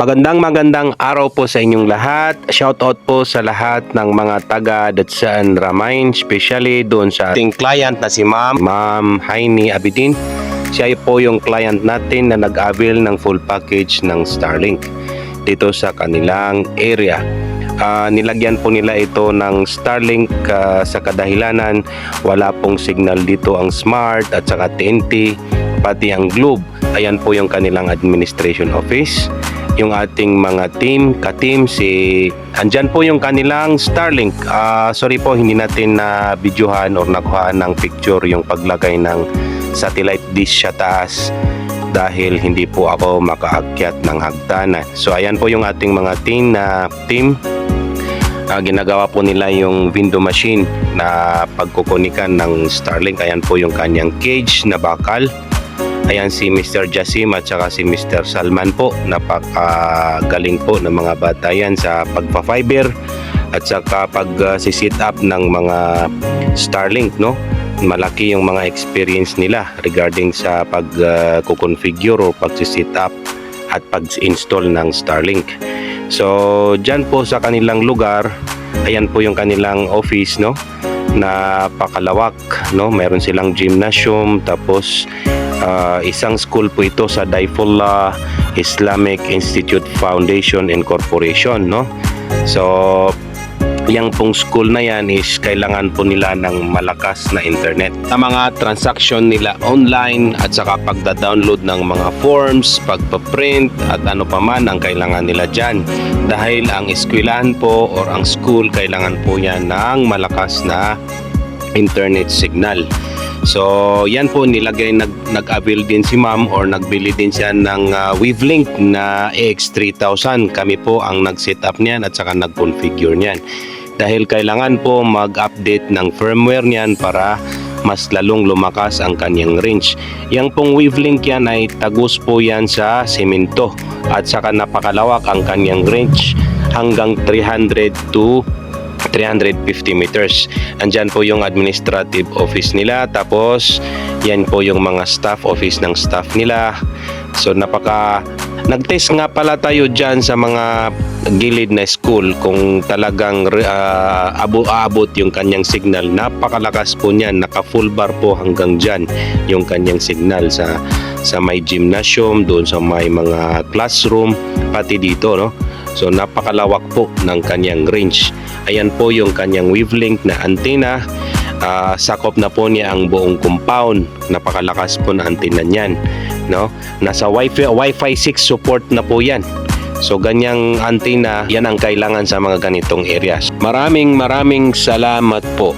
Magandang magandang araw po sa inyong lahat. Shoutout po sa lahat ng mga taga Datsaan Ramain, especially doon sa ating client na si Ma'am, Ma'am Haini Abidin. Siya po yung client natin na nag-avail ng full package ng Starlink dito sa kanilang area. Ah, nilagyan po nila ito ng Starlink ah, sa kadahilanan wala pong signal dito ang Smart at saka TNT pati ang Globe. Ayan po yung kanilang administration office yung ating mga team, ka-team, si... Andyan po yung kanilang Starlink. Ah, sorry po, hindi natin na videohan or nakuha ng picture yung paglagay ng satellite dish sa taas dahil hindi po ako makaakyat ng hagdanan. So ayan po yung ating mga team na team. Ah, ginagawa po nila yung window machine na pagkukunikan ng Starlink. Ayan po yung kanyang cage na bakal. Ayan si Mr. Jasim at saka si Mr. Salman po. Napakagaling po ng mga bata yan sa pagpa-fiber at saka pag-sit up ng mga Starlink, no? Malaki yung mga experience nila regarding sa pag-configure o pag-sit up at pag-install ng Starlink. So, dyan po sa kanilang lugar, ayan po yung kanilang office, no? Napakalawak, no? Meron silang gymnasium, tapos Ah, isang school po ito sa Daifullah Islamic Institute Foundation and Corporation no? So yung pong school na yan is kailangan po nila ng malakas na internet. Sa mga transaction nila online at saka pagda-download ng mga forms, pagpa-print at ano pa man ang kailangan nila dyan. Dahil ang eskwelahan po or ang school kailangan po yan ng malakas na internet signal So, yan po nilagay nag nag-avail din si Ma'am or nagbili din siya ng ah, wavelength na AX3000. Kami po ang nag-set up niyan at saka nag-configure niyan. Dahil kailangan po mag-update ng firmware niyan para mas lalong lumakas ang kanyang range. Yang pong wavelength yan ay tagus po yan sa semento at saka napakalawak ang kanyang range hanggang 300 to 350 meters. Andyan po yung administrative office nila. Tapos, yan po yung mga staff office ng staff nila. So, napaka... Nag-test nga pala tayo dyan sa mga gilid na school kung talagang uh, abo-abot yung kanyang signal. Napakalakas po niyan. Naka full bar po hanggang dyan yung kanyang signal sa sa may gymnasium, doon sa may mga classroom, pati dito, no? So napakalawak po ng kanyang range. Ayan po yung kanyang wavelength na antena. Ah, sakop na po niya ang buong compound. Napakalakas po na antena niyan, no? Nasa Wi-Fi Wi-Fi 6 support na po 'yan. So ganyang antena, yan ang kailangan sa mga ganitong areas. Maraming maraming salamat po